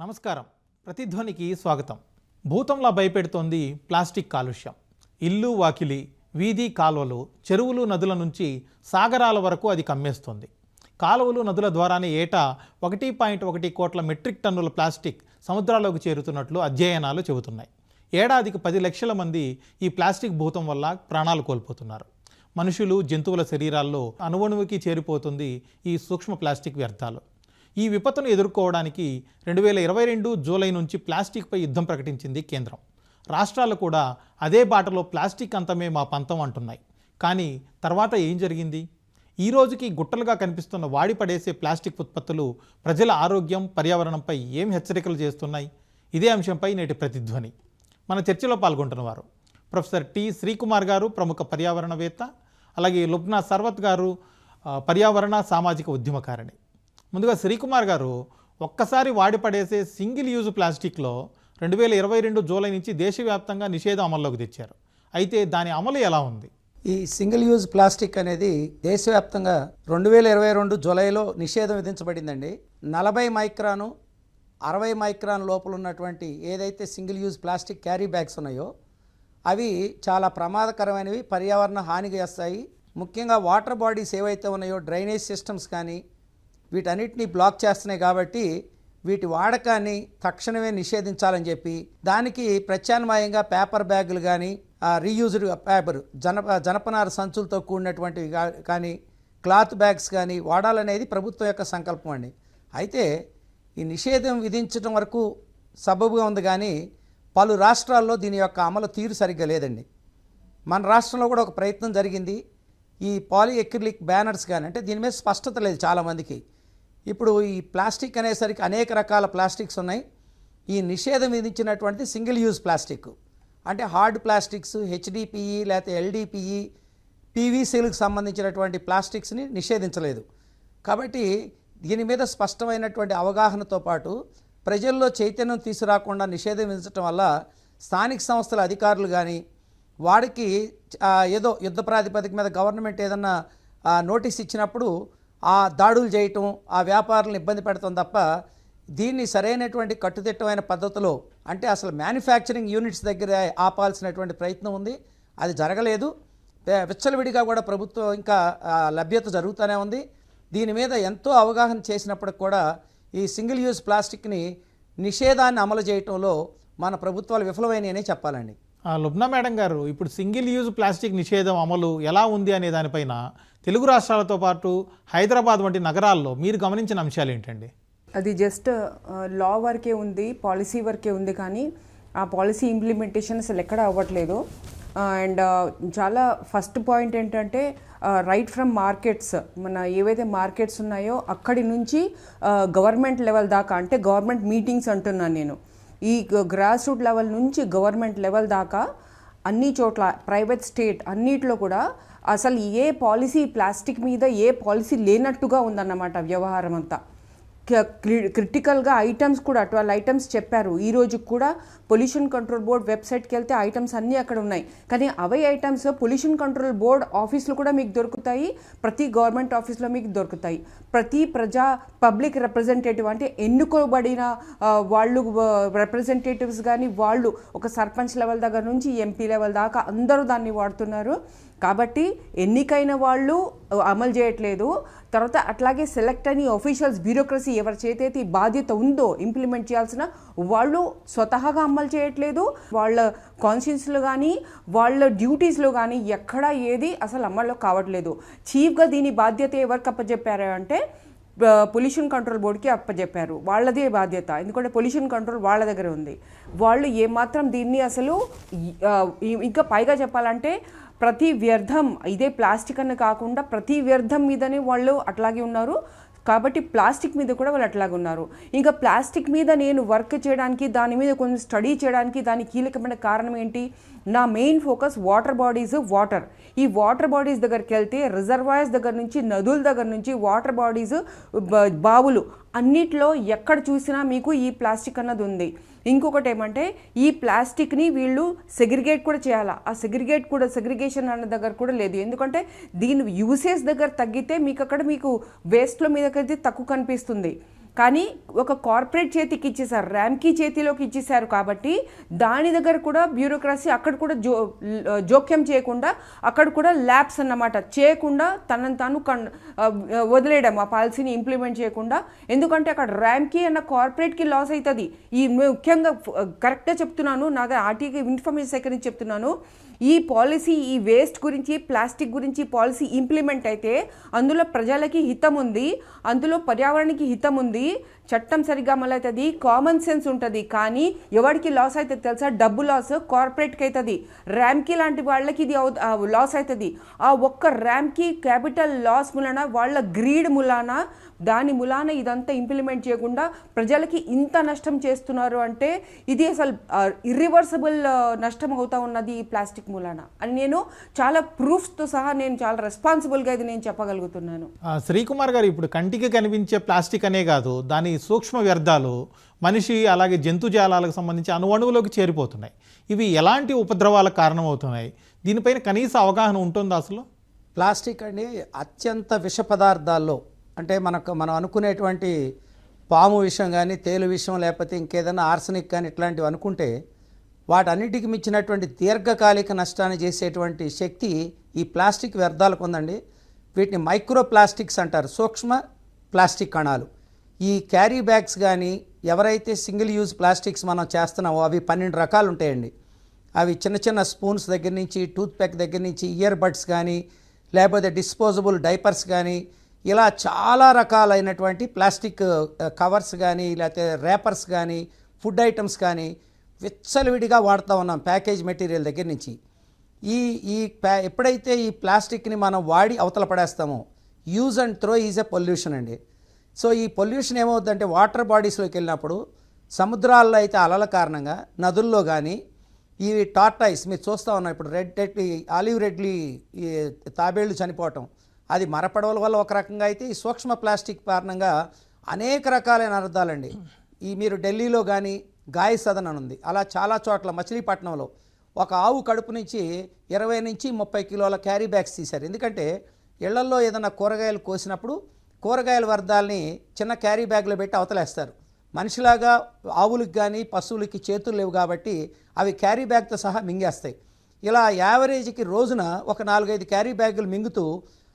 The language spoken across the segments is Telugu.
నమస్కారం. ప్రతిధ్వనికి స్వాగతం. భూతంలా భయపెడుతోంది ప్లాస్టిక్ కాలుష్యం. ఇల్లు వాకిలి వీధి కాలువలు చెరువులు నదుల నుంచి సాగరాల వరకు అది కమ్మేస్తుంది. కాలువలు నదుల ద్వారానే ఏటా ఒకటి పాయింట్ ఒకటి కోట్ల మెట్రిక్ టన్నుల ప్లాస్టిక్ సముద్రాల్లోకి చేరుతున్నట్లు అధ్యయనాలు చెబుతున్నాయి. ఏడాదికి పది లక్షల మంది ఈ ప్లాస్టిక్ భూతం వల్ల ప్రాణాలు కోల్పోతున్నారు. మనుషులు జంతువుల శరీరాల్లో అణువణువుకి చేరిపోతుంది ఈ సూక్ష్మ ప్లాస్టిక్ వ్యర్థాలు. ఈ విపత్తును ఎదుర్కోవడానికి రెండు వేల ఇరవై రెండు జూలై నుంచి ప్లాస్టిక్పై యుద్ధం ప్రకటించింది కేంద్రం. రాష్ట్రాలు కూడా అదే బాటలో ప్లాస్టిక్ అంతమే మా పంతం అంటున్నాయి. కానీ తర్వాత ఏం జరిగింది? ఈ రోజుకి గుట్టలుగా కనిపిస్తున్న వాడి పడేసే ప్లాస్టిక్ ఉత్పత్తులు ప్రజల ఆరోగ్యం పర్యావరణంపై ఏం హెచ్చరికలు చేస్తున్నాయి? ఇదే అంశంపై నేటి ప్రతిధ్వని. మన చర్చలో పాల్గొంటున్నవారు ప్రొఫెసర్ టి శ్రీకుమార్ గారు ప్రముఖ పర్యావరణవేత్త అలాగే లుబ్నా సర్వత్ గారు పర్యావరణ సామాజిక ఉద్యమకారిణి. ముందుగా శ్రీకుమార్ గారు ఒక్కసారి వాడిపడేసే సింగిల్ యూజ్ ప్లాస్టిక్లో రెండు వేల ఇరవై రెండు జూలై నుంచి దేశవ్యాప్తంగా నిషేధం అమల్లోకి తెచ్చారు. అయితే దాని అమలు ఎలా ఉంది? ఈ సింగిల్ యూజ్ ప్లాస్టిక్ అనేది దేశవ్యాప్తంగా రెండు వేల ఇరవై రెండు జూలైలో నిషేధం విధించబడిందండి. నలభై మైక్రాను అరవై మైక్రాన్ లోపల ఉన్నటువంటి ఏదైతే single use plastic carry bags ఉన్నాయో అవి చాలా ప్రమాదకరమైనవి పర్యావరణ హాని చేస్తాయి ముఖ్యంగా వాటర్ బాడీస్ ఏవైతే ఉన్నాయో డ్రైనేజ్ సిస్టమ్స్ కానీ వీటన్నిటినీ బ్లాక్ చేస్తున్నాయి కాబట్టి వీటి వాడకాన్ని తక్షణమే నిషేధించాలని చెప్పి దానికి ప్రత్యామ్నాయంగా పేపర్ బ్యాగులు కానీ రీయూజ్డ్ పేపర్ జనప జనపనార సంచులతో కూడినటువంటివి కానీ క్లాత్ బ్యాగ్స్ కానీ వాడాలనేది ప్రభుత్వం యొక్క సంకల్పం అండి. అయితే ఈ నిషేధం విధించడం వరకు సబబుగా ఉంది కానీ పలు రాష్ట్రాల్లో దీని యొక్క అమలు తీరు సరిగ్గా లేదండి. మన రాష్ట్రంలో కూడా ఒక ప్రయత్నం జరిగింది. ఈ పాలీ ఎక్రిలిక్ బ్యానర్స్ కానీ అంటే దీని మీద స్పష్టత లేదు చాలామందికి. ఇప్పుడు ఈ ప్లాస్టిక్ అనేసరికి అనేక రకాల ప్లాస్టిక్స్ ఉన్నాయి. ఈ నిషేధం విధించినటువంటి సింగిల్ యూజ్ ప్లాస్టిక్. అంటే హార్డ్ ప్లాస్టిక్స్ హెచ్డిపిఈ లేకపోతే ఎల్డిపిఈ పీవీసీలకు సంబంధించినటువంటి ప్లాస్టిక్స్ని నిషేధించలేదు. కాబట్టి దీని మీద స్పష్టమైనటువంటి అవగాహనతో పాటు ప్రజల్లో చైతన్యం తీసుకురాకుండా నిషేధం విధించడం వల్ల స్థానిక సంస్థల అధికారులు కానీ వాడికి ఏదో యుద్ధ ప్రాతిపదిక మీద గవర్నమెంట్ ఏదన్నా నోటీస్ ఇచ్చినప్పుడు ఆ దాడులు చేయటం ఆ వ్యాపారులను ఇబ్బంది పెడతాం తప్ప దీన్ని సరైనటువంటి కట్టుదిట్టమైన పద్ధతిలో అంటే అసలు మ్యానుఫ్యాక్చరింగ్ యూనిట్స్ దగ్గర ఆపాల్సినటువంటి ప్రయత్నం ఉంది. అది జరగలేదు. విచ్చలవిడిగా కూడా ప్రభుత్వం ఇంకా లభ్యత జరుగుతూనే ఉంది. దీని మీద ఎంతో అవగాహన చేసినప్పటికి కూడా ఈ సింగిల్ యూజ్ ప్లాస్టిక్ని నిషేధాన్ని అమలు చేయటంలో మన ప్రభుత్వాలు విఫలమైనయనే చెప్పాలండి. లుబ్నా మేడం గారు ఇప్పుడు సింగిల్ యూజ్ ప్లాస్టిక్ నిషేధం అమలు ఎలా ఉంది అనే దానిపైన తెలుగు రాష్ట్రాలతో పాటు హైదరాబాద్ వంటి నగరాల్లో మీరు గమనించిన అంశాలు ఏంటండి? అది జస్ట్ లా వరకే ఉంది పాలసీ వరకే ఉంది కానీ ఆ పాలసీ ఇంప్లిమెంటేషన్ అసలు ఎక్కడ అవ్వట్లేదు. అండ్ చాలా ఫస్ట్ పాయింట్ ఏంటంటే రైట్ ఫ్రమ్ మార్కెట్స్ మన ఏవైతే మార్కెట్స్ ఉన్నాయో అక్కడి నుంచి గవర్నమెంట్ లెవెల్ దాకా అంటే గవర్నమెంట్ మీటింగ్స్ అంటున్నాను నేను. ఈ గ్రాస్ రూట్ లెవెల్ నుంచి గవర్నమెంట్ లెవెల్ దాకా అన్ని చోట్ల ప్రైవేట్ స్టేట్ అన్నిట్లో కూడా అసలు ఏ పాలసీ ప్లాస్టిక్ మీద ఏ పాలసీ లేనట్టుగా ఉందన్నమాట వ్యవహారం అంతా క్రిటికల్గా ఐటమ్స్ కూడా ట్వెల్వ్ ఐటమ్స్ చెప్పారు. ఈ రోజు కూడా పొల్యూషన్ కంట్రోల్ బోర్డ్ వెబ్సైట్కి వెళ్తే ఐటమ్స్ అన్నీ అక్కడ ఉన్నాయి. కానీ అవే ఐటమ్స్ పొల్యూషన్ కంట్రోల్ బోర్డ్ ఆఫీస్లో కూడా మీకు దొరుకుతాయి. ప్రతి గవర్నమెంట్ ఆఫీస్లో మీకు దొరుకుతాయి. ప్రతి ప్రజా పబ్లిక్ రిప్రజెంటేటివ్ అంటే ఎన్నుకోబడిన వాళ్ళు రిప్రజెంటేటివ్స్ కానీ వాళ్ళు ఒక సర్పంచ్ లెవెల్ దగ్గర నుంచి ఎంపీ లెవెల్ దాకా అందరూ దాన్ని వాడుతున్నారు. కాబట్టి ఎన్నికైన వాళ్ళు అమలు చేయట్లేదు. తర్వాత అట్లాగే సెలెక్ట్ అని ఆఫీషియల్స్ బ్యూరోక్రసీ ఎవరి చేతైతే బాధ్యత ఉందో ఇంప్లిమెంట్ చేయాల్సిన వాళ్ళు స్వతహాగా అమలు చేయట్లేదు. వాళ్ళ కాన్షియన్స్లో కానీ వాళ్ళ డ్యూటీస్లో కానీ ఎక్కడ ఏది అసలు అమలు కావట్లేదు. చీఫ్గా దీని బాధ్యత ఎవరికి అప్పచెప్పారు అంటే పొల్యూషన్ కంట్రోల్ బోర్డుకి అప్పచెప్పారు వాళ్ళదే బాధ్యత. ఎందుకంటే పొల్యూషన్ కంట్రోల్ వాళ్ళ దగ్గర ఉంది. వాళ్ళు ఏమాత్రం దీన్ని అసలు ఇంకా పైగా చెప్పాలంటే ప్రతి వ్యర్థం ఇదే ప్లాస్టిక్ అని కాకుండా ప్రతి వ్యర్థం మీదనే వాళ్ళు అట్లాగే ఉన్నారు. కాబట్టి ప్లాస్టిక్ మీద కూడా వాళ్ళు అట్లాగే ఉన్నారు. ఇంకా ప్లాస్టిక్ మీద నేను వర్క్ చేయడానికి దాని మీద కొంచెం స్టడీ చేయడానికి దాని కీలకమైన కారణం ఏంటి? నా main focus water bodies water. ఈ వాటర్ బాడీస్ దగ్గరికి వెళ్తే రిజర్వాయర్స్ దగ్గర నుంచి నదుల దగ్గర నుంచి వాటర్ బాడీస్ బావులు అన్నిట్లో ఎక్కడ చూసినా మీకు ఈ ప్లాస్టిక్ అన్నది ఉంది. ఇంకొకటి ఏమంటే ఈ ప్లాస్టిక్ని వీళ్ళు సెగ్రిగేట్ కూడా చేయాలా? ఆ సెగ్రిగేట్ కూడా సెగ్రిగేషన్ అన్న దగ్గర కూడా లేదు. ఎందుకంటే దీని యూసేజ్ దగ్గర తగ్గితే మీకు అక్కడ మీకు వేస్ట్లో మీదకైతే తక్కువ కనిపిస్తుంది. కానీ ఒక కార్పొరేట్ చేతికి ఇచ్చేసారు ర్యామ్కి చేతిలోకి ఇచ్చేసారు కాబట్టి దాని దగ్గర కూడా బ్యూరోక్రసీ అక్కడ కూడా జో జోక్యం చేయకుండా అక్కడ కూడా ల్యాబ్స్ అన్నమాట చేయకుండా తనను తాను కన్ వదిలేయడం ఆ పాలసీని ఇంప్లిమెంట్ చేయకుండా. ఎందుకంటే అక్కడ ర్యామ్కి అన్న కార్పొరేట్కి లాస్ అవుతుంది. ఈ ముఖ్యంగా కరెక్ట్గా చెప్తున్నాను నా దగ్గర ఆర్టీకి ఇన్ఫర్మేషన్ సేకరించి చెప్తున్నాను. ఈ పాలసీ ఈ వేస్ట్ గురించి ప్లాస్టిక్ గురించి పాలసీ ఇంప్లిమెంట్ అయితే అందులో ప్రజలకి హితం ఉంది అందులో పర్యావరణానికి హితం ఉంది ali చట్టం సరిగ్గా అమలు అవుతుంది కామన్ సెన్స్ ఉంటుంది. కానీ ఎవరికి లాస్ అవుతుంది తెలుసా? డబ్బు లాస్ కార్పొరేట్కి అవుతుంది ర్యామ్కి లాంటి వాళ్ళకి ఇది లాస్ అవుతుంది ఆ ఒక్క ర్యామ్కి క్యాపిటల్ లాస్ ములన వాళ్ళ గ్రీడ్ ములాన దాని ములాన ఇదంతా ఇంప్లిమెంట్ చేయకుండా ప్రజలకి ఇంత నష్టం చేస్తున్నారు అంటే ఇది అసలు ఇర్రివర్సబుల్ నష్టం అవుతా ఉన్నది ఈ ప్లాస్టిక్ మూలాన. అని నేను చాలా ప్రూఫ్స్తో సహా నేను చాలా రెస్పాన్సిబుల్గా ఇది నేను చెప్పగలుగుతున్నాను. శ్రీకుమార్ గారు ఇప్పుడు కంటికి కనిపించే ప్లాస్టిక్ అనే కాదు దాని సూక్ష్మ వ్యర్థాలు మనిషి అలాగే జంతుజాలాలకు సంబంధించి అణువణువులోకి చేరిపోతున్నాయి. ఇవి ఎలాంటి ఉపద్రవాలకు కారణమవుతున్నాయి? దీనిపైన కనీస అవగాహన ఉంటుందా అసలు? ప్లాస్టిక్ అండి అత్యంత విష పదార్థాల్లో అంటే మనకు మనం అనుకునేటువంటి పాము విషయం కానీ తేలు విషయం లేకపోతే ఇంకేదైనా ఆర్సనిక్ కానీ ఇట్లాంటివి అనుకుంటే వాటన్నిటికి మించినటువంటి దీర్ఘకాలిక నష్టాన్ని చేసేటువంటి శక్తి ఈ ప్లాస్టిక్ వ్యర్థాలకు ఉందండి. వీటిని మైక్రో ప్లాస్టిక్స్ అంటారు సూక్ష్మ ప్లాస్టిక్ కణాలు ఈ క్యారీ బ్యాగ్స్ కానీ ఎవరైతే సింగిల్ యూజ్ ప్లాస్టిక్స్ మనం చేస్తున్నామో అవి పన్నెండు రకాలు ఉంటాయండి. అవి చిన్న చిన్న స్పూన్స్ దగ్గర నుంచి టూత్ ప్యాక్ దగ్గర నుంచి ఇయర్ బడ్స్ కానీ లేకపోతే డిస్పోజబుల్ డైపర్స్ కానీ ఇలా చాలా రకాలైనటువంటి ప్లాస్టిక్ కవర్స్ కానీ లేకపోతే రేపర్స్ కానీ ఫుడ్ ఐటమ్స్ కానీ విచ్చలవిడిగా వాడుతూ ఉన్నాం ప్యాకేజ్ మెటీరియల్ దగ్గర నుంచి. ఈ ఈ ప్యా ఎప్పుడైతే ఈ ప్లాస్టిక్ని మనం వాడి అవతల పడేస్తామో use and throw is a pollution అండి. సో ఈ పొల్యూషన్ ఏమవుతుందంటే వాటర్ బాడీస్లోకి వెళ్ళినప్పుడు సముద్రాల్లో అయితే అలల కారణంగా నదుల్లో కానీ ఈ టార్టైస్ మీరు చూస్తూ ఉన్నారు ఇప్పుడు రెడ్ రెడ్లీ ఆలివ్ రెడ్లీ ఈ తాబేళ్ళు చనిపోవటం అది మరపడవల వల్ల ఒక రకంగా అయితే ఈ సూక్ష్మ ప్లాస్టిక్ కారణంగా అనేక రకాలైన అర్థాలండి ఈ మీరు ఢిల్లీలో కానీ గాయ సదన్ అని ఉంది. అలా చాలా చోట్ల మచిలీపట్నంలో ఒక ఆవు కడుపు నుంచి ఇరవై నుంచి ముప్పై కిలోల క్యారీ బ్యాగ్స్ తీశారు. ఎందుకంటే ఇళ్ళల్లో ఏదైనా కూరగాయలు కోసినప్పుడు కూరగాయల వ్యర్థాలని చిన్న క్యారీ బ్యాగ్లో పెట్టి అవతలేస్తారు. మనిషిలాగా ఆవులకు కానీ పశువులకి చేతులు లేవు కాబట్టి అవి క్యారీ బ్యాగ్తో సహా మింగేస్తాయి. ఇలా యావరేజ్కి రోజున ఒక నాలుగైదు క్యారీ బ్యాగులు మింగుతూ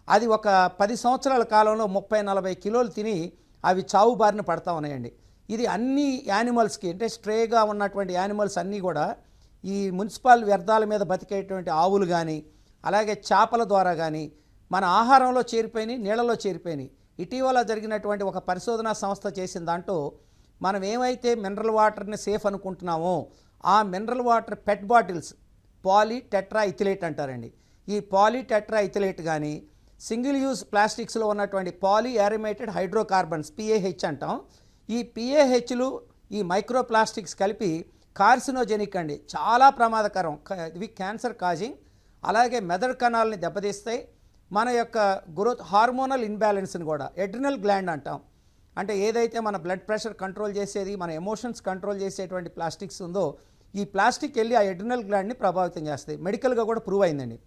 అది ఒక పది సంవత్సరాల కాలంలో ముప్పై నలభై కిలోలు తిని అవి చావు బారిన పడతా ఉన్నాయండి. ఇది అన్ని యానిమల్స్కి అంటే స్ట్రేగా ఉన్నటువంటి యానిమల్స్ అన్నీ కూడా ఈ మున్సిపల్ వ్యర్థాల మీద బతికేటువంటి ఆవులు కానీ అలాగే చేపల ద్వారా కానీ మన ఆహారంలో చేరిపోయినాయి నీళ్ళలో చేరిపోయినాయి. ఇటీవల జరిగినటువంటి ఒక పరిశోధనా సంస్థ చేసిన దాంట్లో మనం ఏమైతే మినరల్ వాటర్ని సేఫ్ అనుకుంటున్నామో ఆ mineral water pet bottles poly tetra ethylate అంటారండి. ఈ పాలీ టెట్రా ఇథిలేట్ కానీ సింగిల్ యూజ్ ప్లాస్టిక్స్లో ఉన్నటువంటి పాలీ యారిమేటెడ్ హైడ్రోకార్బన్స్ పిఏహెచ్ అంటాం. ఈ పిఏహెచ్లు ఈ మైక్రో ప్లాస్టిక్స్ కలిపి కార్సినోజెనిక్ అండి. చాలా ప్రమాదకరం. ఇవి క్యాన్సర్ కాజింగ్ అలాగే మెదడు కణాలని దెబ్బతీస్తాయి. మన యొక్క గ్రోత్ హార్మోనల్ ఇన్బ్యాలెన్స్ని కూడా ఎడ్రినల్ గ్లాండ్ అంటాం. అంటే ఏదైతే మన బ్లడ్ ప్రెషర్ కంట్రోల్ చేసేది మన ఎమోషన్స్ కంట్రోల్ చేసేటువంటి ప్లాస్టిక్స్ ఉందో ఈ ప్లాస్టిక్ వెళ్ళి ఆ ఎడ్రినల్ గ్లాండ్ని ప్రభావితం చేస్తాయి. మెడికల్గా కూడా ప్రూవ్ అయిందండి.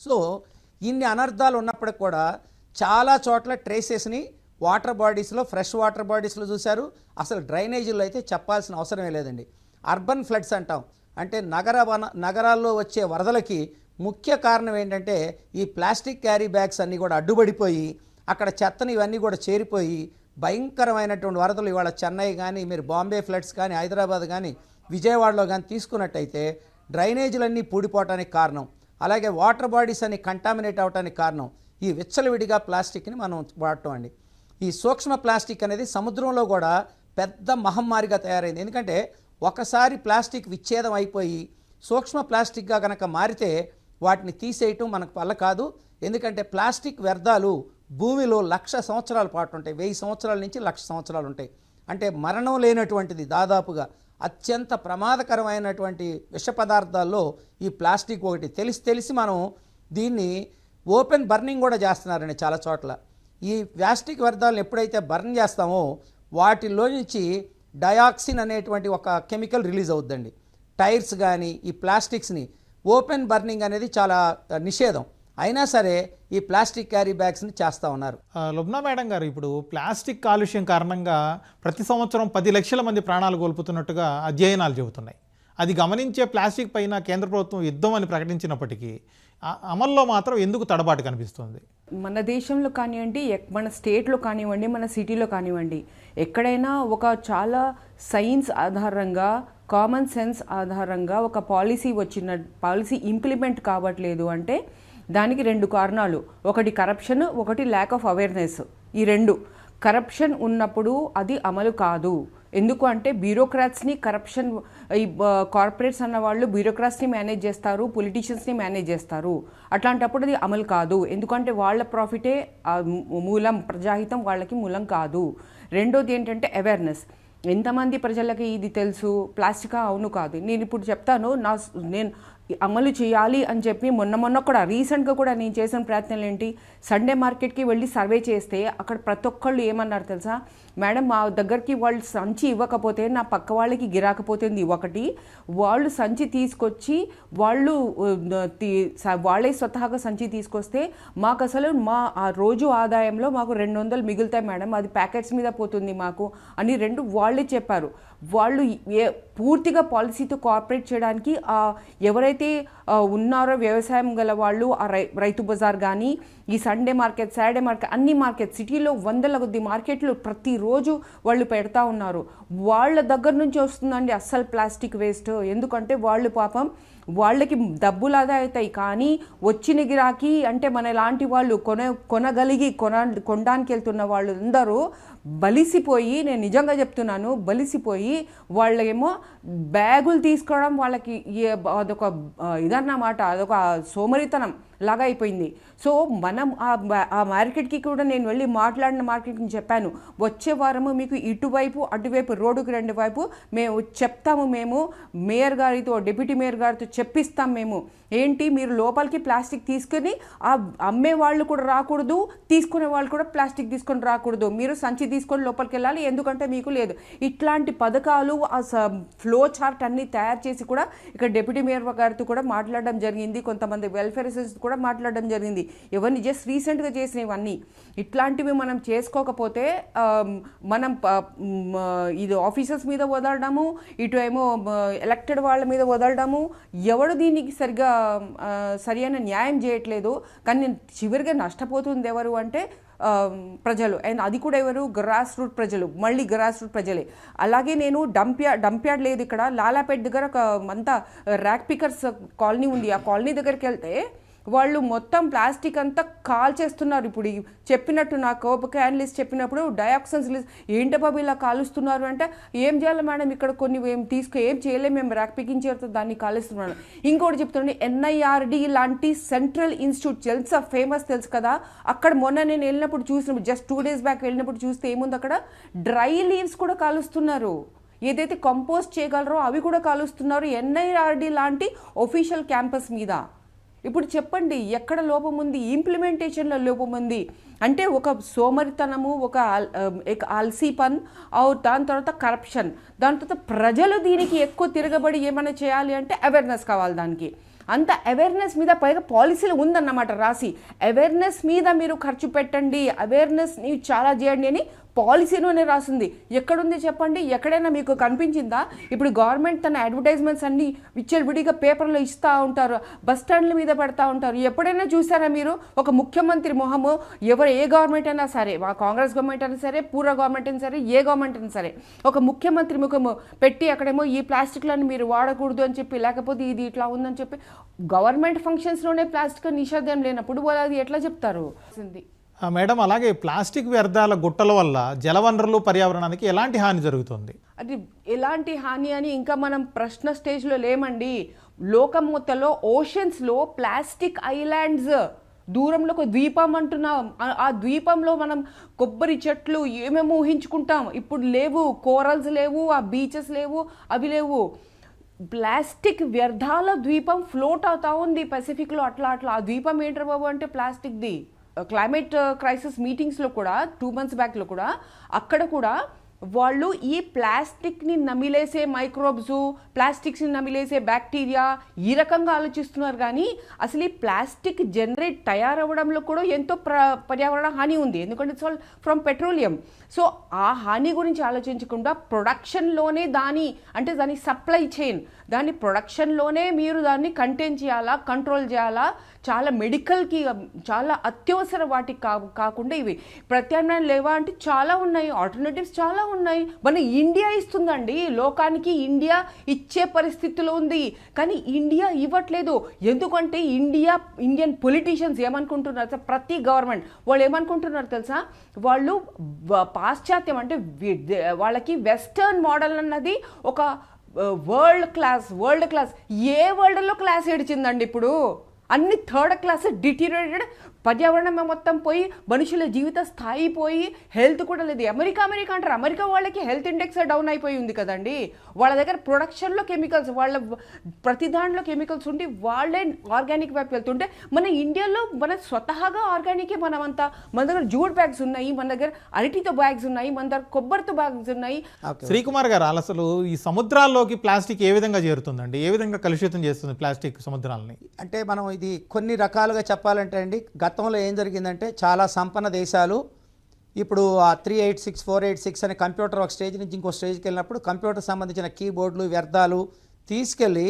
సో ఇన్ని అనర్థాలు ఉన్నప్పటికి కూడా చాలా చోట్ల ట్రేసెస్ని వాటర్ బాడీస్లో ఫ్రెష్ వాటర్ బాడీస్లో చూశారు. అసలు డ్రైనేజీల్లో అయితే చెప్పాల్సిన అవసరమే లేదండి. అర్బన్ ఫ్లడ్స్ అంటాం. అంటే నగర వన నగరాల్లో వచ్చే వరదలకి ముఖ్య కారణం ఏంటంటే ఈ ప్లాస్టిక్ క్యారీ బ్యాగ్స్ అన్నీ కూడా అడ్డుపడిపోయి అక్కడ చెత్తని ఇవన్నీ కూడా చేరిపోయి భయంకరమైనటువంటి వరదలు ఇవాళ చెన్నై కానీ మీరు బాంబే ఫ్లడ్స్ కానీ హైదరాబాద్ కానీ విజయవాడలో కానీ తీసుకున్నట్టయితే డ్రైనేజీలన్నీ పూడిపోవటానికి కారణం. అలాగే వాటర్ బాడీస్ అన్ని కంటామినేట్ అవడానికి కారణం. ఈ విచ్చలవిడిగా ప్లాస్టిక్ని మనం వాడటం అండి. ఈ సూక్ష్మ ప్లాస్టిక్ అనేది సముద్రంలో కూడా పెద్ద మహమ్మారిగా తయారైంది. ఎందుకంటే ఒకసారి ప్లాస్టిక్ విచ్ఛేదం అయిపోయి సూక్ష్మ ప్లాస్టిక్గా కనుక మారితే వాటిని తీసేయటం మనకు వల్ల కాదు. ఎందుకంటే ప్లాస్టిక్ వ్యర్థాలు భూమిలో లక్ష సంవత్సరాల పాటు ఉంటాయి. వెయ్యి సంవత్సరాల నుంచి లక్ష సంవత్సరాలు ఉంటాయి. అంటే మరణం లేనటువంటిది దాదాపుగా అత్యంత ప్రమాదకరమైనటువంటి విష పదార్థాల్లో ఈ ప్లాస్టిక్ ఒకటి. తెలిసి తెలిసి మనం దీన్ని ఓపెన్ బర్నింగ్ కూడా చేస్తున్నారండి చాలా చోట్ల. ఈ ప్లాస్టిక్ వ్యర్థాలను ఎప్పుడైతే బర్న్ చేస్తామో వాటిలో నుంచి డయాక్సిన్ అనేటువంటి ఒక కెమికల్ రిలీజ్ అవుద్దండి. టైర్స్ కానీ ఈ ప్లాస్టిక్స్ని ఓపెన్ బర్నింగ్ అనేది చాలా నిషేధం. అయినా సరే ఈ ప్లాస్టిక్ క్యారీ బ్యాగ్స్ని చేస్తూ ఉన్నారు. లుబ్నా మేడం గారు ఇప్పుడు ప్లాస్టిక్ కాలుష్యం కారణంగా ప్రతి సంవత్సరం పది లక్షల మంది ప్రాణాలు కోల్పోతున్నట్టుగా అధ్యయనాలు చెబుతున్నాయి. అది గమనించే ప్లాస్టిక్ పైన కేంద్ర ప్రభుత్వం యుద్ధం అని ప్రకటించినప్పటికీ అమల్లో మాత్రం ఎందుకు తడబాటు కనిపిస్తుంది? మన దేశంలో కానివ్వండి ఎక్- మన స్టేట్లో కానివ్వండి మన సిటీలో కానివ్వండి ఎక్కడైనా ఒక చాలా సైన్స్ ఆధారంగా కామన్ సెన్స్ ఆధారంగా ఒక పాలసీ వచ్చిన పాలసీ ఇంప్లిమెంట్ కావట్లేదు అంటే దానికి రెండు కారణాలు. ఒకటి కరప్షన్ ఒకటి ల్యాక్ ఆఫ్ అవేర్నెస్ ఈ రెండు. కరప్షన్ ఉన్నప్పుడు అది అమలు కాదు. ఎందుకు అంటే బ్యూరోక్రాట్స్ని కరప్షన్ ఈ కార్పొరేట్స్ అన్న వాళ్ళు బ్యూరోక్రాట్స్ని మేనేజ్ చేస్తారు పొలిటీషియన్స్ని మేనేజ్ చేస్తారు. అట్లాంటప్పుడు అది అమలు కాదు. ఎందుకంటే వాళ్ళ ప్రాఫిటే మూలం ప్రజాహితం వాళ్ళకి మూలం కాదు. రెండోది ఏంటంటే అవేర్నెస్ ఎంతమంది ప్రజలకి ఇది తెలుసు? ప్లాస్టికా? అవును కాదు. నేను ఇప్పుడు చెప్తాను నా నేను అమలు చేయాలి అని చెప్పి మొన్న మొన్న కూడా రీసెంట్గా కూడా నేను చేసిన ప్రయత్నాలు ఏంటి సండే మార్కెట్కి వెళ్ళి సర్వే చేస్తే అక్కడ ప్రతి ఒక్కళ్ళు ఏమన్నారు తెలుసా? మేడం మా దగ్గరికి వాళ్ళు సంచి ఇవ్వకపోతే నా పక్క వాళ్ళకి గిరాకపోతుంది ఒకటి వాళ్ళు సంచి తీసుకొచ్చి వాళ్ళు తీ- స- వాళ్ళే స్వతహాగా సంచి తీసుకొస్తే మాకు అసలు మా ఆ రోజు ఆదాయంలో మాకు రెండు వందలు మిగులుతాయి మేడం. అది ప్యాకెట్స్ మీద పోతుంది మాకు అని రెండు వాళ్ళే చెప్పారు. వాళ్ళు ఏ పూర్తిగా పాలసీతో కోఆపరేట్ చేయడానికి ఆ ఎవరైతే ఉన్నారో వ్యవసాయం గల వాళ్ళు ఆ రై రైతు బజార్ కానీ ఈ సండే మార్కెట్ సాటర్డే మార్కెట్ అన్ని మార్కెట్ సిటీలో వందల కొద్ది మార్కెట్లు రోజు వాళ్ళు పెడతా ఉన్నారు. వాళ్ళ దగ్గర నుంచి వస్తుందండి అస్సలు ప్లాస్టిక్ వేస్ట్. ఎందుకంటే వాళ్ళు పాపం వాళ్ళకి డబ్బులు ఆదా అవుతాయి. కానీ వచ్చిన గిరాకీ అంటే మన ఇలాంటి వాళ్ళు కొన కొనగలిగి కొన కొనడానికి వెళ్తున్న వాళ్ళు అందరూ బలిసిపోయి నేను నిజంగా చెప్తున్నాను బలిసిపోయి వాళ్ళేమో బ్యాగులు తీసుకోవడం వాళ్ళకి ఏ- అదొక ఇదన్నమాట అదొక సోమరితనం లాగా అయిపోయింది. సో మనం ఆ ఆ మార్కెట్కి కూడా నేను వెళ్ళి మాట్లాడిన మార్కెట్కి చెప్పాను వచ్చే వారము మీకు ఇటువైపు అటువైపు రోడ్డుకి రెండు వైపు మేము చెప్తాము మేము మేయర్ గారితో డిప్యూటీ మేయర్ గారితో చెప్పిస్తాం మేము. ఏంటి మీరు లోపలికి ప్లాస్టిక్ తీసుకుని ఆ అమ్మే వాళ్ళు కూడా రాకూడదు తీసుకునే వాళ్ళు కూడా ప్లాస్టిక్ తీసుకొని రాకూడదు. మీరు సంచి తీసుకొని లోపలికి వెళ్ళాలి ఎందుకంటే మీకు లేదు. ఇట్లాంటి పథకాలు ఆ ఫ్లో చార్ట్ అన్ని తయారు చేసి కూడా ఇక్కడ డిప్యూటీ మేయర్ గారితో కూడా మాట్లాడడం జరిగింది. కొంతమంది వెల్ఫేర్ అసోసియేషన్ కూడా మాట్లాడడం జరిగింది. ఇవన్నీ జస్ట్ రీసెంట్గా చేసినవన్నీ ఇట్లాంటివి మనం చేసుకోకపోతే మనం ఇది ఆఫీసర్స్ మీద వదలడము ఇటు ఏమో ఎలక్టెడ్ వాళ్ళ మీద వదలడము ఎవడు దీనికి సరిగా సరి అయిన న్యాయం చేయట్లేదు. కానీ చివరిగా నష్టపోతుంది ఎవరు అంటే ప్రజలు. అండ్ అది కూడా ఎవరు? గ్రాస్ రూట్ ప్రజలు. మళ్ళీ గ్రాస్ రూట్ ప్రజలే. అలాగే నేను డంప్యా డంప్యార్డ్ లేదు ఇక్కడ. లాలాపేట్ దగ్గర ఒక అంతా ర్యాక్ పికర్స్ కాలనీ ఉంది. ఆ కాలనీ దగ్గరికి వెళ్తే వాళ్ళు మొత్తం ప్లాస్టిక్ అంతా కాల్ చేస్తున్నారు ఇప్పుడు చెప్పినట్టు నా కోప క్యాన్లిస్ చెప్పినప్పుడు డయాక్సన్స్ లిస్ట్ ఏంటి బాబు ఇలా కాలుస్తున్నారు అంటే ఏం చేయాలి మేడం ఇక్కడ కొన్ని ఏం తీసుకు ఏం చేయలేము మేము ర్యాక్ పికింగ్ చేరుతో దాన్ని కాలుస్తున్నాను. ఇంకోటి చెప్తున్నాను ఎన్ఐఆర్డి లాంటి సెంట్రల్ ఇన్స్టిట్యూట్ తెలుసా? ఫేమస్ తెలుసు కదా? అక్కడ మొన్న నేను వెళ్ళినప్పుడు చూసినప్పుడు జస్ట్ టూ డేస్ బ్యాక్ వెళ్ళినప్పుడు చూస్తే ఏముంది అక్కడ? డ్రై లీవ్స్ కూడా కాలుస్తున్నారు. ఏదైతే కంపోస్ట్ చేయగలరో అవి కూడా కాలుస్తున్నారు ఎన్ఐఆర్డి లాంటి ఒఫీషియల్ క్యాంపస్ మీద. ఇప్పుడు చెప్పండి ఎక్కడ లోపం ఉంది? ఇంప్లిమెంటేషన్లో లోపం ఉంది. అంటే ఒక సోమరితనము ఒక ఆల్- ఆల్సీ పన్ దాని తర్వాత కరప్షన్ దాని తర్వాత ప్రజలు దీనికి ఎక్కువ తిరగబడి ఏమైనా చేయాలి అంటే అవేర్నెస్ కావాలి దానికి. అంత అవేర్నెస్ మీద పైగా పాలసీలు ఉందన్నమాట రాసి. అవేర్నెస్ మీద మీరు ఖర్చు పెట్టండి. అవేర్నెస్ని చాలా చేయండి అని పాలసీలోనే రాసింది. ఎక్కడుంది చెప్పండి? ఎక్కడైనా మీకు కనిపించిందా? ఇప్పుడు గవర్నమెంట్ తన అడ్వర్టైజ్మెంట్స్ అన్నీ విచ్చలవిడిగా పేపర్లో ఇస్తూ ఉంటారు బస్ స్టాండ్ల మీద పెడతా ఉంటారు. ఎప్పుడైనా చూసారా మీరు? ఒక ముఖ్యమంత్రి మొహము ఎవరు ఏ గవర్నమెంట్ అయినా సరే మా కాంగ్రెస్ గవర్నమెంట్ అయినా సరే పూర్వ గవర్నమెంట్ అయినా సరే ఏ గవర్నమెంట్ అయినా సరే ఒక ముఖ్యమంత్రి ముఖము పెట్టి అక్కడేమో ఈ ప్లాస్టిక్లను మీరు వాడకూడదు అని చెప్పి లేకపోతే ఇది ఇట్లా ఉందని చెప్పి గవర్నమెంట్ ఫంక్షన్స్లోనే ప్లాస్టిక్ నిషేధం లేనప్పుడు వాళ్ళు అది ఎట్లా చెప్తారు? మేడం అలాగే ప్లాస్టిక్ వ్యర్థాల గుట్టల వల్ల జలవనరులు పర్యావరణానికి ఎలాంటి హాని జరుగుతుంది? అది ఎలాంటి హాని అని ఇంకా మనం ప్రశ్న స్టేజ్లో లేమండి. లోకం మొత్తంలో ఓషన్స్లో ప్లాస్టిక్ ఐలాండ్స్ దూరంలో ఒక ద్వీపం అంటున్నాం. ఆ- ద్వీపంలో మనం కొబ్బరి చెట్లు ఏమేమి ఊహించుకుంటాం? ఇప్పుడు లేవు కోరల్స్ లేవు ఆ బీచెస్ లేవు అవి లేవు. ప్లాస్టిక్ వ్యర్థాల ద్వీపం ఫ్లోట్ అవుతా ఉంది పసిఫిక్లో అట్లా అట్లా. ఆ ద్వీపం ఏంటర్ బాబు అంటే ప్లాస్టిక్ది. క్లైమేట్ uh, క్రైసిస్ మీటింగ్స్లో కూడా టూ మంత్స్ బ్యాక్లో కూడా అక్కడ కూడా వాళ్ళు ఈ ప్లాస్టిక్ని నమిలేసే మైక్రోబ్స్ ప్లాస్టిక్స్ని నమిలేసే బ్యాక్టీరియా ఈ రకంగా ఆలోచిస్తున్నారు. కానీ అసలు ఈ ప్లాస్టిక్ జనరేట్ తయారవ్వడంలో కూడా ఎంతో ప్ర పర్యావరణ హాని ఉంది. ఎందుకంటే it's all from petroleum so ఆ హాని గురించి ఆలోచించకుండా ప్రొడక్షన్లోనే దాని అంటే దాని సప్లై చైన్ దాన్ని ప్రొడక్షన్లోనే మీరు దాన్ని కంటైన్ చేయాలా కంట్రోల్ చేయాలా? చాలా మెడికల్కి చాలా అత్యవసర వాటికి కా కాకుండా ఇవి. ప్రత్యామ్నాయం లేవా అంటే చాలా ఉన్నాయి. ఆల్టర్నేటివ్స్ చాలా ఉన్నాయి. మన ఇండియా ఇస్తుందండి. లోకానికి ఇండియా ఇచ్చే పరిస్థితిలో ఉంది. కానీ ఇండియా ఇవ్వట్లేదు. ఎందుకంటే ఇండియా ఇండియన్ పొలిటీషియన్స్ ఏమనుకుంటున్నారు సార్ ప్రతి గవర్నమెంట్ వాళ్ళు ఏమనుకుంటున్నారు తెలుసా? వాళ్ళు పాశ్చాత్యం అంటే వాళ్ళకి వెస్టర్న్ మోడల్ అన్నది ఒక వరల్డ్ క్లాస్ వరల్డ్ క్లాస్ ఏ వరల్డ్లో క్లాస్ ఏడిచిందండి ఇప్పుడు? అన్ని థర్డ్ క్లాస్ డిటీరియేటెడ్ పర్యావరణం మొత్తం పోయి మనుషుల జీవిత స్థాయి పోయి హెల్త్ కూడా లేదు. అమెరికా అమెరికా అంటారు. అమెరికా వాళ్ళకి హెల్త్ ఇండెక్స్ డౌన్ అయిపోయి ఉంది కదండి. వాళ్ళ దగ్గర ప్రొడక్షన్లో కెమికల్స్ వాళ్ళ ప్రతి దాంట్లో కెమికల్స్ ఉండి వాళ్ళే ఆర్గానిక్ వైపు వెళ్తుంటే మన ఇండియాలో మన స్వతహాగా ఆర్గానికే మనమంతా మన దగ్గర జూడ్ బ్యాగ్స్ ఉన్నాయి మన దగ్గర అరటితో బ్యాగ్స్ ఉన్నాయి మన దగ్గర కొబ్బరితో బ్యాగ్స్ ఉన్నాయి. శ్రీకుమార్ గారు అసలు ఈ సముద్రాల్లోకి ప్లాస్టిక్ ఏ విధంగా చేరుతుందండి? ఏ విధంగా కలుషితం చేస్తుంది ప్లాస్టిక్ సముద్రాలని? అంటే మనం ఇది కొన్ని రకాలుగా చెప్పాలంటే అండి గతంలో ఏం జరిగిందంటే చాలా సంపన్న దేశాలు ఇప్పుడు ఆ three eight six four eight six అనే కంప్యూటర్ ఒక స్టేజ్ నుంచి ఇంకో స్టేజ్కి వెళ్ళినప్పుడు కంప్యూటర్ సంబంధించిన కీబోర్డులు వ్యర్థాలు తీసుకెళ్ళి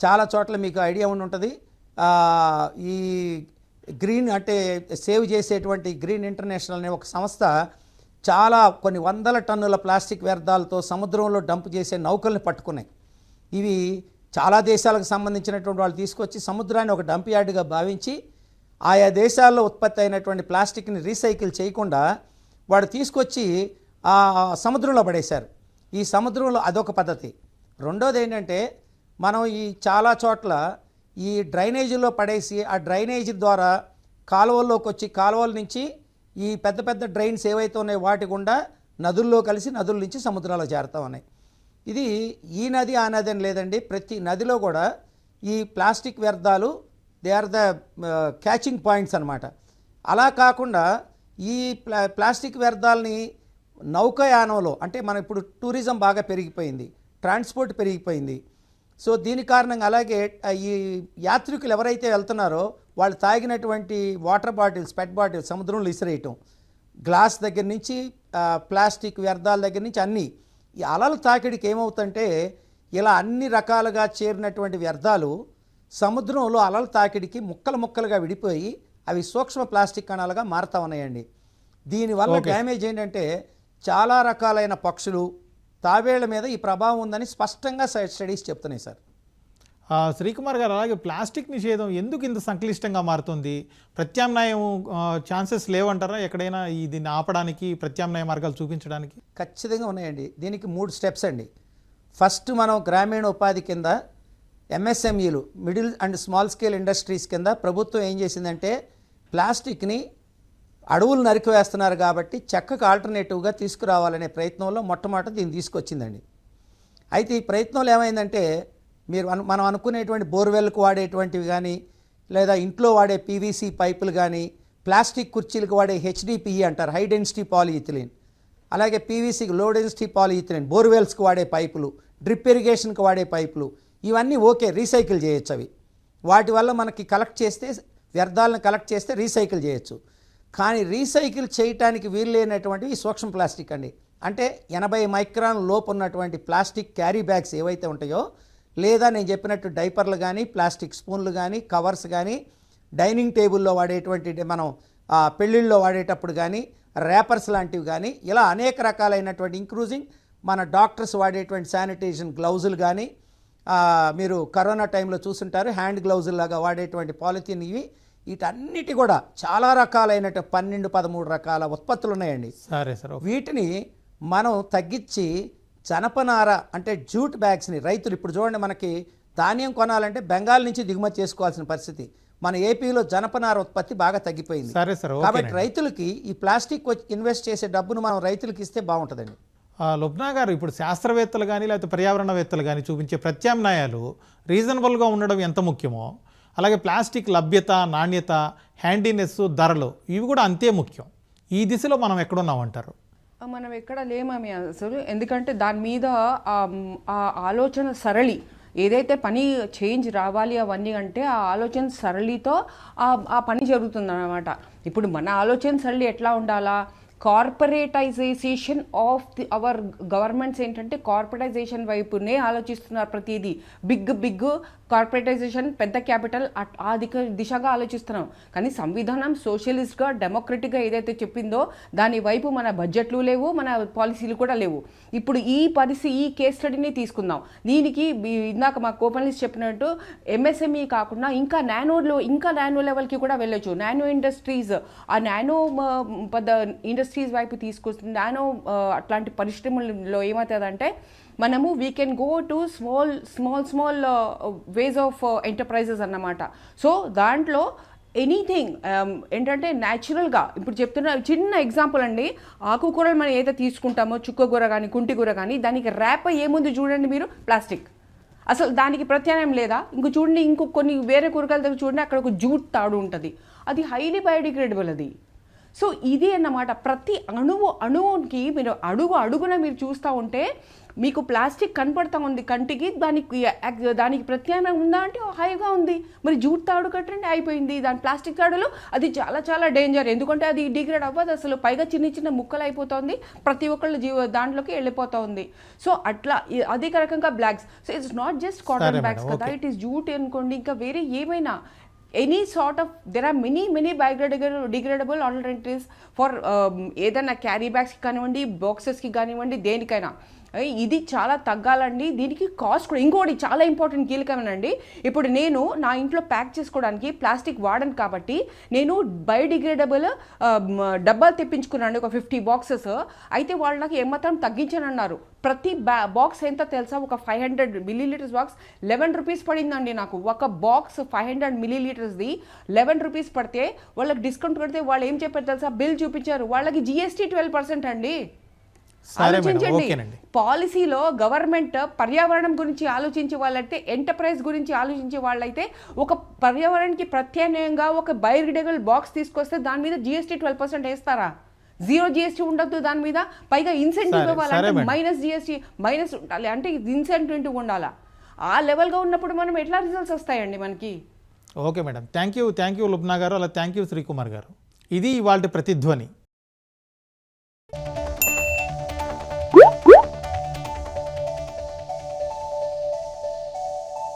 చాలా చోట్ల మీకు ఐడియా ఉండి ఉంటుంది. ఈ గ్రీన్ అంటే సేవ్ చేసేటువంటి గ్రీన్ ఇంటర్నేషనల్ అనే ఒక సంస్థ చాలా కొన్ని వందల టన్నుల ప్లాస్టిక్ వ్యర్థాలతో సముద్రంలో డంప్ చేసే నౌకల్ని పట్టుకున్నాయి. ఇవి చాలా దేశాలకు సంబంధించినటువంటి వాళ్ళు తీసుకొచ్చి సముద్రాన్ని ఒక డంప్ యార్డ్గా భావించి ఆయా దేశాల్లో ఉత్పత్తి అయినటువంటి ప్లాస్టిక్ని రీసైకిల్ చేయకుండా వాడు తీసుకొచ్చి ఆ సముద్రంలో పడేశారు. ఈ సముద్రంలో అదొక పద్ధతి. రెండోది ఏంటంటే మనం ఈ చాలా చోట్ల ఈ డ్రైనేజీలో పడేసి ఆ డ్రైనేజీ ద్వారా కాలువల్లోకి వచ్చి కాలువల నుంచి ఈ పెద్ద పెద్ద డ్రైన్స్ ఏవైతే ఉన్నాయో వాటి గుండా నదుల్లో కలిసి నదుల నుంచి సముద్రాల్లో చేరుతా ఉన్నాయి. ఇది ఈ నది ఆ నది అని లేదండి ప్రతి నదిలో కూడా ఈ ప్లాస్టిక్ వ్యర్థాలు they are the catching points అన్నమాట. అలా కాకుండా ఈ ప్లా ప్లాస్టిక్ వ్యర్థాలని నౌకయానంలో అంటే మనం ఇప్పుడు టూరిజం బాగా పెరిగిపోయింది ట్రాన్స్పోర్ట్ పెరిగిపోయింది. సో దీని కారణంగా అలాగే ఈ యాత్రికులు ఎవరైతే వెళ్తున్నారో వాళ్ళు తాగినటువంటి వాటర్ బాటిల్స్ పెట్ బాటిల్స్ సముద్రంలో ఇసిరేయటం గ్లాస్ దగ్గర నుంచి ప్లాస్టిక్ వ్యర్థాల దగ్గర నుంచి అన్నీ. ఈ అలల తాకిడికి ఏమవుతుంటే ఇలా అన్ని రకాలుగా చేరినటువంటి వ్యర్థాలు సముద్రంలో అలల తాకిడికి ముక్కలు ముక్కలుగా విడిపోయి అవి సూక్ష్మ ప్లాస్టిక్ కణాలుగా మారుతా ఉన్నాయండి. దీనివల్ల డ్యామేజ్ ఏంటంటే చాలా రకాలైన పక్షులు తాబేళ్ళ మీద ఈ ప్రభావం ఉందని స్పష్టంగా స్టడీస్ చెప్తున్నాయి సార్. శ్రీకుమార్ గారు అలాగే ప్లాస్టిక్ నిషేధం ఎందుకు ఇంత సంక్లిష్టంగా మారుతుంది? ప్రత్యామ్నాయం ఛాన్సెస్ లేవంటారా ఎక్కడైనా ఈ దీన్ని ఆపడానికి ప్రత్యామ్నాయ మార్గాలు చూపించడానికి? ఖచ్చితంగా ఉన్నాయండి. దీనికి మూడు స్టెప్స్ అండి. ఫస్ట్ మనం గ్రామీణ ఉపాధి కింద ఎంఎస్ఎంఈలు middle and small scale industries కింద ప్రభుత్వం ఏం చేసిందంటే ప్లాస్టిక్ని అడవులు నరికివేస్తున్నారు కాబట్టి చెక్కకు ఆల్టర్నేటివ్గా తీసుకురావాలనే ప్రయత్నంలో మొట్టమొదట దీన్ని తీసుకొచ్చిందండి. అయితే ఈ ప్రయత్నంలో ఏమైందంటే మీరు మనం అనుకునేటువంటి బోర్వెల్కి వాడేటువంటివి కానీ లేదా ఇంట్లో వాడే పీవీసీ పైపులు కానీ ప్లాస్టిక్ కుర్చీలకు వాడే హెచ్డిపిఈ అంటారు హై డెన్సిటీ పాలిఇథిలిన్ అలాగే పీవీసీకి లో డెన్సిటీ పాలిఇథిలిన్ బోర్వెల్స్కి వాడే పైపులు డ్రిప్ ఇరిగేషన్కి వాడే పైపులు ఇవన్నీ ఓకే రీసైకిల్ చేయొచ్చు అవి. వాటి వల్ల మనకి కలెక్ట్ చేస్తే వ్యర్థాలను కలెక్ట్ చేస్తే రీసైకిల్ చేయొచ్చు. కానీ రీసైకిల్ చేయటానికి వీలు లేనటువంటివి సూక్ష్మ ప్లాస్టిక్ అండి. అంటే ఎనభై మైక్రాన్ లోపు ఉన్నటువంటి ప్లాస్టిక్ క్యారీ బ్యాగ్స్ ఏవైతే ఉంటాయో లేదా నేను చెప్పినట్టు డైపర్లు కానీ ప్లాస్టిక్ స్పూన్లు కానీ కవర్స్ కానీ డైనింగ్ టేబుల్లో వాడేటువంటి మనం పెళ్ళిళ్ళలో వాడేటప్పుడు కానీ ర్యాపర్స్ లాంటివి కానీ ఇలా అనేక రకాలైనటువంటి ఇంక్రూజింగ్ మన డాక్టర్స్ వాడేటువంటి శానిటైజేషన్ గ్లౌజులు కానీ మీరు కరోనా టైంలో చూసుంటారు హ్యాండ్ గ్లౌజులు లాగా వాడేటువంటి పాలిథిన్ ఇవి వీటన్నిటి కూడా చాలా రకాలైన పన్నెండు పదమూడు రకాల ఉత్పత్తులు ఉన్నాయండి. సరే సార్. వీటిని మనం తగ్గించి జనపనార అంటే జూట్ బ్యాగ్స్ని రైతులు ఇప్పుడు చూడండి మనకి ధాన్యం కొనాలంటే బెంగాల్ నుంచి దిగుమతి చేసుకోవాల్సిన పరిస్థితి. మన ఏపీలో జనపనార ఉత్పత్తి బాగా తగ్గిపోయింది. సరే సార్ కాబట్టి రైతులకి ఈ ప్లాస్టిక్ వచ్చి ఇన్వెస్ట్ చేసే డబ్బును మనం రైతులకి ఇస్తే బాగుంటుందండి. లుబ్నా గారు ఇప్పుడు శాస్త్రవేత్తలు కానీ లేకపోతే పర్యావరణవేత్తలు కానీ చూపించే ప్రత్యామ్నాయాలు రీజనబుల్గా ఉండడం ఎంత ముఖ్యమో అలాగే ప్లాస్టిక్ లభ్యత నాణ్యత హ్యాండీనెస్ ధరలు ఇవి కూడా అంతే ముఖ్యం. ఈ దిశలో మనం ఎక్కడున్నామంటారు? మనం ఎక్కడ లేమని అసలు. ఎందుకంటే దాని మీద ఆ ఆలోచన సరళి. ఏదైతే పని చేంజ్ రావాలి అవన్నీ అంటే ఆ ఆలోచన సరళితో ఆ ఆ పని జరుగుతుంది అనమాట ఇప్పుడు మన ఆలోచన సరళి ఎట్లా ఉండాలా? Corporatization of the our governments ఏంటంటే కార్పొరేటైజేషన్ వైపునే ఆలోచిస్తున్నారు ప్రతిదీ. బిగ్ బిగ్ కార్పొరేటైజేషన్ పెద్ద క్యాపిటల్ ఆ దిక దిశగా ఆలోచిస్తున్నాం. కానీ సంవిధానం సోషలిస్ట్గా డెమోక్రటిక్గా ఏదైతే చెప్పిందో దాని వైపు మన బడ్జెట్లు లేవు మన పాలసీలు కూడా లేవు. ఇప్పుడు ఈ పరిస్థితి ఈ కేస్ స్టడీని తీసుకుందాం. దీనికి ఇందాక మా కోపన్లిస్ట్ చెప్పినట్టు ఎంఎస్ఎంఈ కాకుండా ఇంకా నానోలో ఇంకా నానో లెవెల్కి కూడా వెళ్ళొచ్చు. నానో ఇండస్ట్రీస్ ఆ నానో పెద్ద ఇండస్ట్రీస్ వైపు తీసుకొస్తుంది. నానో uh, అట్లాంటి పరిశ్రమల్లో ఏమవుతుందంటే మనము we can go to small small small ways of enterprises అన్నమాట. సో దాంట్లో ఎనీథింగ్ um, ఏంటంటే న్యాచురల్గా ఇప్పుడు చెప్తున్న చిన్న ఎగ్జాంపుల్ అండి. ఆకుకూరలు మనం ఏదైతే తీసుకుంటామో చుక్కకూర కానీ కుంటికూర కానీ దానికి ర్యాప్ ఏముంది చూడండి మీరు ప్లాస్టిక్ అసలు దానికి ప్రత్యామ్నాయం లేదా? ఇంక చూడండి ఇంకో కొన్ని వేరే కూరగాయల దగ్గర చూడండి అక్కడ ఒక జూట్ తాడు ఉంటుంది. అది హైలీ బయోడిగ్రేడబుల్ అది. సో ఇది అన్నమాట. ప్రతి అణువు అణువుకి మీరు అడుగు అడుగున మీరు చూస్తూ ఉంటే మీకు ప్లాస్టిక్ కనపడతా ఉంది కంటికి దానికి దానికి ప్రత్యామ్నాయం ఉందా అంటే హాయిగా ఉంది. మరి జూట్ తాడు కట్టండి అయిపోయింది. దాని ప్లాస్టిక్ తాడులు అది చాలా చాలా డేంజర్. ఎందుకంటే అది డిగ్రేడ్ అవ్వదు అసలు. పైగా చిన్న చిన్న ముక్కలు అయిపోతుంది. ప్రతి ఒక్కళ్ళు జీవ దాంట్లోకి వెళ్ళిపోతా ఉంది. సో అట్లా అదే రకంగా blocks. So it's not just cotton bags కదా. ఇట్ ఈస్ జూట్ అనుకోండి. ఇంకా వేరే ఏమైనా any sort of there are many many biodegradable degradable alternatives for ఏదైనా క్యారీ బ్యాగ్స్కి కానివ్వండి బాక్సెస్కి కానివ్వండి దేనికైనా. ఇది చాలా తగ్గాలండి. దీనికి కాస్ట్ కూడా ఇంకోటి చాలా ఇంపార్టెంట్ కీలకమేనండి. ఇప్పుడు నేను నా ఇంట్లో ప్యాక్ చేసుకోవడానికి ప్లాస్టిక్ వాడను కాబట్టి నేను బయోడిగ్రేడబుల్ డబ్బాలు తెప్పించుకున్నాను ఒక ఫిఫ్టీ బాక్సెస్ అయితే వాళ్ళు నాకు ఏమాత్రం తగ్గించానన్నారు. ప్రతి బ్యా బాక్స్ ఎంత తెలుసా? ఒక five hundred millilitres box eleven rupees పడిందండి నాకు. ఒక బాక్స్ ఫైవ్ హండ్రెడ్ మిల్లీ లీటర్స్ది లెవెన్ రూపీస్ పడితే వాళ్ళకి డిస్కౌంట్ పెడితే వాళ్ళు ఏం చెప్పారు తెలుసా? బిల్ చూపించారు. వాళ్ళకి జిఎస్టీ ట్వెల్వ్ పర్సెంట్ అండి. ఆలోచించండి. పాలసీలో గవర్నమెంట్ పర్యావరణం గురించి ఆలోచించే వాళ్ళైతే ఎంటర్ప్రైజ్ గురించి ఆలోచించే వాళ్ళైతే ఒక పర్యావరణానికి ప్రత్యామ్నాయంగా ఒక బయోడిగ్రేడబుల్ బాక్స్ తీసుకొస్తే దాని మీద జిఎస్టీ ట్వెల్వ్ పర్సెంట్ వేస్తారా? జీరో జిఎస్టీ ఉండొద్దు దాని మీద? పైగా ఇన్సెంటివ్ ఇవ్వాలంటే. మైనస్ జిఎస్టీ మైనస్ ఉండాలి. అంటే ఇన్సెంటివ్ ఉండాలా? ఆ లెవెల్గా ఉన్నప్పుడు మనం ఎట్లా రిజల్ట్స్ వస్తాయండి మనకి? Okay madam. Thank you thank you Lubna గారు అలా థ్యాంక్ యూ శ్రీకుమార్ గారు. ఇది ఇవాళ ప్రతిధ్వని.